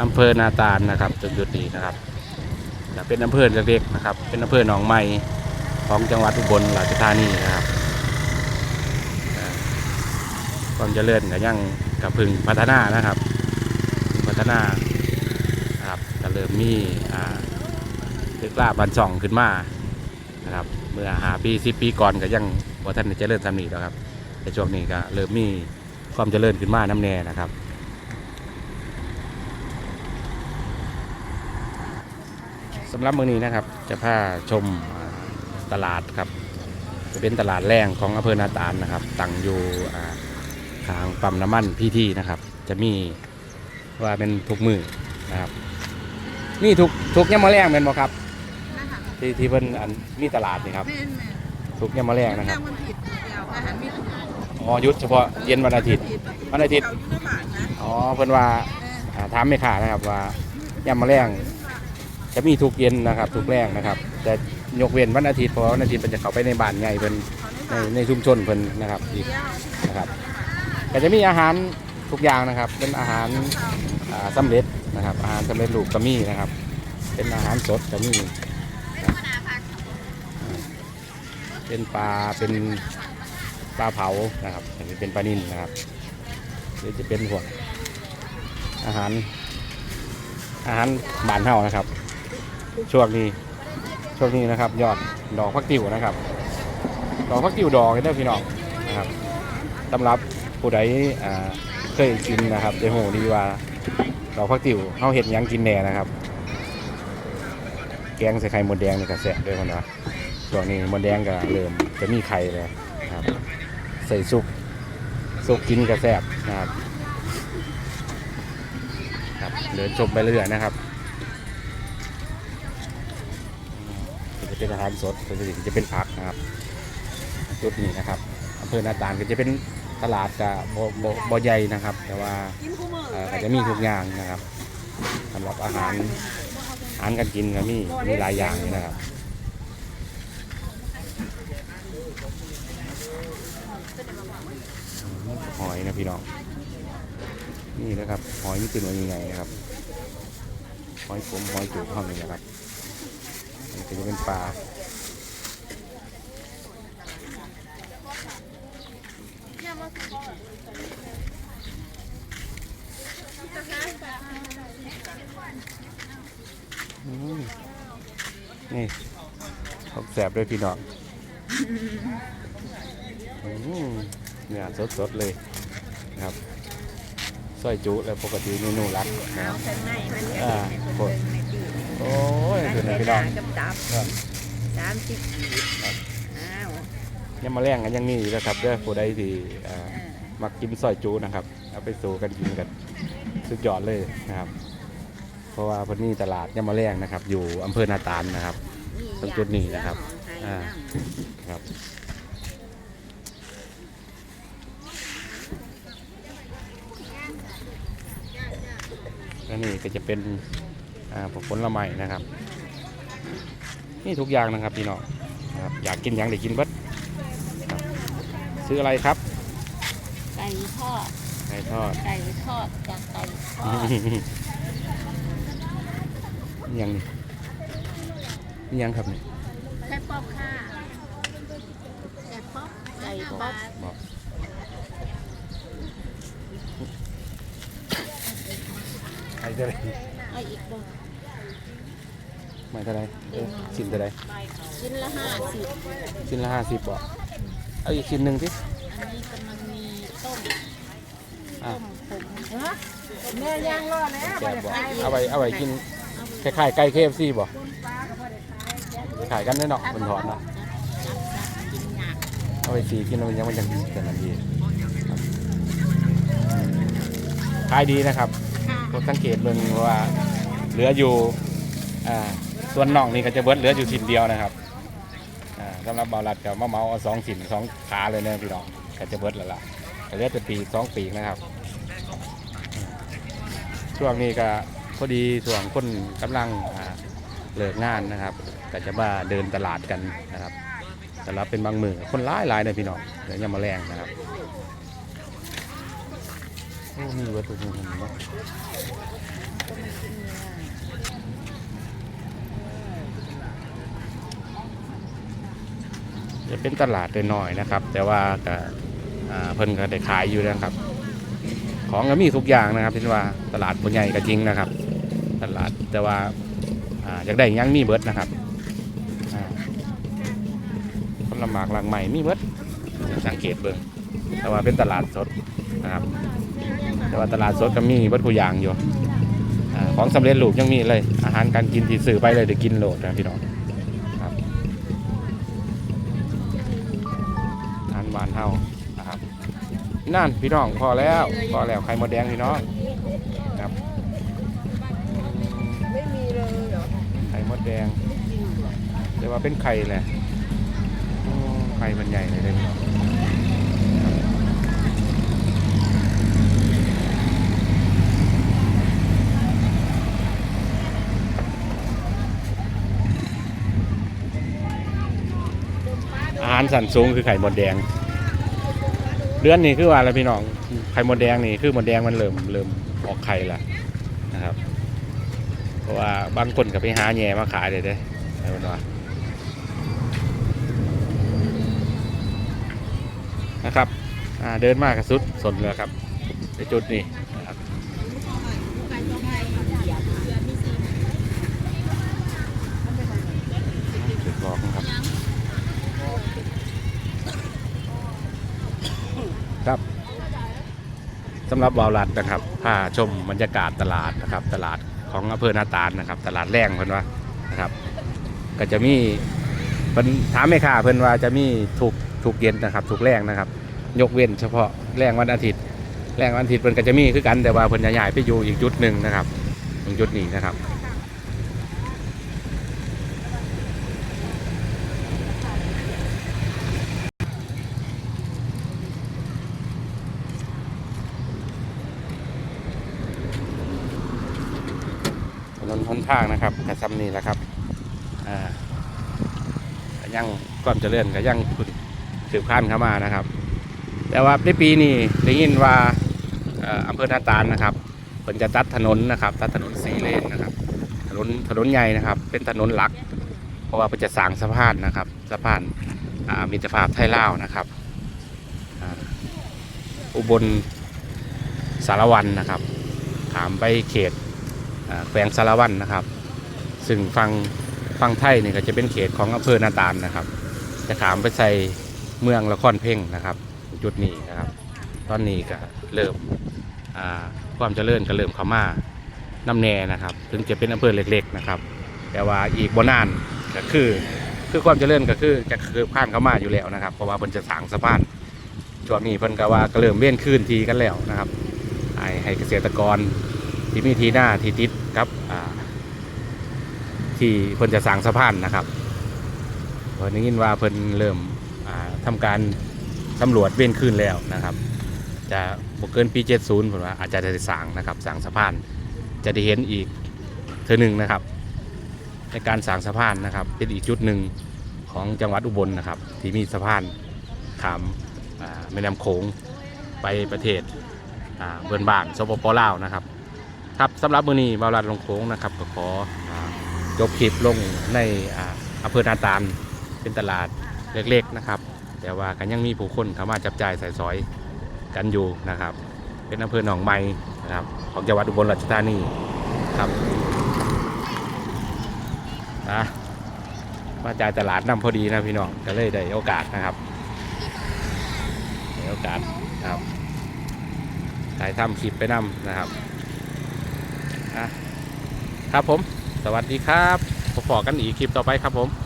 อำเภอนาตาลนะครับจุดจุดนี้นะครับเป็นอำเภอเล็กๆนะครับ เป็นอำเภอหนองไม้ของจังหวัดอุบลราชธานีนะครับความเจริญก็ยังกับพึงพัฒนานะครับ พัฒนานะครับก็เริ่มมีอ่าตึกลาบันช่องขึ้นมานะครับเมื่อหาปีสิปีก่อนก็ยังว่าท่านเจริญสำนีแล้วครับแต่ช่วงนี้ก็เริ่มมีความเจริญขึ้นมาน้ำแน่นะครับำหรับมื้อนี้นะครับ จะพาชมอ่าตลาดครับ จะเป็นตลาดแรงของอำเภอนาตาลนะครับ ตั้งอยู่อ่าทางปั๊มน้ำมันพีทีนะครับ จะมีว่าเป็นทุกมือนะครับนี่ทุกทุกยามมะแรงเป็นบ่ครับนะคะที่ที่เพิ่นอันมีตลาดนี่ครับแม่นแม่นทุกยามมะแรงนะครับย่างมันผิดเดียวอาหารมีทุกอย่างอ๋อหยุดเฉพาะเย็นวันอาทิตย์วันอาทิตย์เขาอยู่ในบ้านนะอ๋อเพิ่นว่าเอออ่าถามไม่ขาดนะครับว่ายามมะแรง จะมีทุกเย็นนะครับทุกแรงนะครับแต่ยกเว้นวันอาทิตย์เพราะวันอาทิตย์มันจะเข้าไปในบ้านใหญ่เพิ่นในในชุมชนเพิ่นนะครับอีกนะครับก็จะมีอาหารทุกอย่างนะครับ เป็นอาหารอ่าสำเร็จนะครับ อาหารสำเร็จรูปก็มีนะครับ เป็นอาหารสดก็มีเป็นปลาเป็นปลาเผานะครับอันนี้เป็นปลานิ่นนะครับหรือจะเป็นพวกอาหารอาหารบ้านเฮานะครับ ช่วงนี้ช่วงนี้นะครับ ยอดดอกพักติวนะครับ ดอกพักติวดอกนี่เด้อพี่น้องนะครับสำหรับผู้ใดอ่าเคยกินนะครับจะโหดีว่าดอกพักติวเขาเห็ดยังกินแหน่นะครับ แกงใส่ไข่มดแดงนี่ก็แซ่บด้วยคนว่าช่วงนี้มดแดงก็เริ่มจะมีไข่แล้วนะครับ ใส่ซุปซุปกินก็แซบนะครับครับเดินชมไปเรื่อยนะครับ จะเป็นอาหารสดส่วนที่จะเป็นผักนะครับ จุดนี้นะครับอำเภอนาตาลก็จะเป็นตลาดกับบ่บ่ใหญ่นะครับ แต่ว่าอเอ่อก็จะมีทุกอย่างนะครับสำหรับอาหารอาหารการกินก็มีมีหลายอย่างเลยนะครับหอยนะพี่น้องนี่นะครับหอยนี่เป็นว่ายังไงนะครับหอยขมหอยจุกห้องนี้นะครับ อันนี้ก็จะเป็นปลาอืมนี่ผมแสบด้วยพี่น้องอืมเนี่ยสดๆเลยนะครับซอยจุแล้วปกติเมนูรักนะครับใส่ในมันเนี่ยอ่า โคตรโอ้ยอันคือนี้นะเป็พี่นน้องกับดับครับสามสิบอ้าวยังมาแรงกันยังมีอยู่นะครับเด้อผู้ใดที่อ่าเออมักกินซอยจุนะครับ เอาไปสู่กันกินกันสุดยอดเลยนะครับ เพราะว่าเพนนี่ตลาดยามมาแรงนะครับ อยู่อำเภอนาตาลนะครับตรงจุดนี้นะครับอ่าครับและนี่ก็จะเป็น อ่าพวกผลไม้นะครับนี่ทุกอย่างนะครับพี่น้องนะครับอยากกินอย่างได้กินเบิดครับซื้ออะไรครับ ไก่ทอด ไก่ทอด ไก่ทอดจากไก่ทอดนี่ยังนี่นี่ยังครับนี่ไก่ป๊อปค่ะไก่ป๊อปไก่ป๊อปบอกไก่เท่าไหรเอาอีกบ่ ไม่เท่าไหรเออชิ้นเท่าไหรชิ้นละห้าสิบชิ้นละห้าสิบบ่เอาอีกชิ้นหนึ่งสิอันนี้กำลังมีต้มอะต้มผมแม่ย่างรอดแล้วแซ่บบ่เอาไปเอาไปกินคล้ายๆไก่เคฟซีบ่ขายกันแน่เนาะบนถอนเนาะจับจับกินหนักเอาไปสีกินแล้วมันยังมันยังดีแต่มันดีครับขายดีนะครับค่ะผมสังเกตเบิ่งว่าเหลืออยู่อ่า ส่วนน่องนี่ก็จะเบิดเหลืออยู่ชิ้นเดียวนะครับอ่าสำหรับเบาลัดกับมะเมาเอาสองชิ้นสองขาเลยนะพี่น้องก็จะเบิดแล้วล่ะก็เหลือแต่ปีกสองปีกนะครับ ช่วงนี้ก็พอดีช่วงคนกำลังอ่าเลิกงานนะครับก็จะมาเดินตลาดกันนะครับแต่ละเป็นบางมือคนร้ายหลายเลยพี่น้องเดี๋ยวยังมาแรงนะครับโอ้มีวัตถุดิบเนาะ จะเป็นตลาดน้อยๆนะครับ แต่ว่าก็เพิ่นก็ได้ขายอยู่นะครับ ของก็มีทุกอย่างนะครับที่นว่าตลาดบ่ใหญ่ก็จริงนะครับ ตลาดแต่ว่าอยากได้ยังมีเบิดนะครับอ่าผลไม้หลังใหม่มีเบิดสังเกตเบิ่งแต่ว่าเป็นตลาดสดนะครับ แต่ว่าตลาดสดก็มีเบิดทุกอย่างอยู่ของสำเร็จรูปยังมีเลย อาหารการกินที่ซื้อไปเลยเดี๋ยวกินโหลดนะพี่น้องานเฮานะครับนั่นพี่น้องพอแล้วพอแล้วไข่มดแดงพี่น้องครับไม่มีเลยเหรอไข่มดแดงแต่ว่าเป็นไข่แหละไข่มันใหญ่เลยเด้อาหารสันสูงคือไข่มดแดง ดือนนี้คือว่าอะไรพี่น้องไข่มดแดงนี่คือมดแดงมันเริ่มเริ่มออกไข่ละนะครับ เพราะว่าบางคนก็ไปหาแย่มาขายเด้เด้ไอ้วันว่านะครับเดินมากกับสุดสนเลยครับในจุดนี้นะครับจุดบอกนะครับครับ สำหรับวาวรัดนะครับพาชมบรรยากาศตลาดนะครับ ตลาดของอำเภอนาตาลนะครับ ตลาดแรงเพิ่นว่านะครับ ก็จะมีเพิ่นถามแม่ค้าเพิ่นว่าจะมีถูกถูกเย็นนะครับถูกแรงนะครับ ยกเว้นเฉพาะแรงวันอาทิตย์ แรงวันอาทิตย์เพิ่นก็จะมีคือกันแต่ว่าเพิ่นจะย้ายไปอยู่อีกจุดหนึ่งนะครับตรงจุดนี้นะครับ ถ นนทางนะครับกระซำนี่แหละครับอ่าก็ยังความเจริญก็ยังสืบขั้นเข้ามานะครับ แต่ว่าในปีนี้ได้ยินว่าอำเภอนาตาลนะครับเพิ่นจะตัดถนนนะครับ ตัดถนนสีเลนนะครับ ถนนถนนใหญ่นะครับ เป็นถนนหลัก เพราะว่าเพิ่นจะสร้างสะพานนะครับสะพานมิตรภาพไทยลาวนะครับอุบลสารวันนะครับขามไปเขต แขวงสารวันนะครับ ซึ่งฟังฟังไทยนี่ก็จะเป็นเขตของอำเภอนาตาลนะครับ จะขามไปใส่เมืองละครเพ่งนะครับ จุดนี้นะครับ ตอนนี้ก็เริ่มความเจริญก็เริ่มเข้ามาน้ำแน่นะครับ ถึงจะเป็นอำเภอเล็กๆนะครับ แต่ว่าอีกบนานก็คือคือความเจริญก็คือจะคือผ่านเข้ามาอยู่แล้วนะครับ เพราะว่าเพิ่นจะสางสะพานช่วงนี้เพิ่นก็ว่าก็เริ่มเว้นคืนทีกันแล้วนะครับให้เกษตรกร ที่มีทีหน้าที่ติดครับที่เพิ่นจะสร้างสะพานนะครับเพิ่นได้ยินว่าเพิ่นเริ่มอ่าทำการสำรวจเว้นขึ้นแล้วนะครับ จะบ่เกินปี 70ผมว่าอาจจะได้สร้างนะครับสร้างสะพาน จะได้เห็นอีกเทอหนึ่งนะครับ ในการสร้างสะพานนะครับ เป็นอีกจุดหนึ่งของจังหวัดอุบลนะครับ ที่มีสะพานขามแม่น้ำโขงไปประเทศเพื่อนบ้านสปปลาวนะครับ ครับสำหรับมือนี้บาวรัดลงโค้งนะครับก็ขออ่ายกคลิปลงในอำเภอนาตาลเป็นตลาดเล็กๆนะครับ แต่ว่ากันยังมีผู้คนเข้ามาจับจ่ายใส่ซอยกันอยู่นะครับ เป็นอำเภอหนองไม้นะครับของจังหวัดอุบลราชธานีครับนะมาจ่ายตลาดนำพอดีนะพี่น้องก็เลยได้โอกาสนะครับได้โอกาสนะครับถ่ายทำคลิปไปนำนะครับ ครับผม สวัสดีครับพบกันอีกคลิปต่อไปครับผม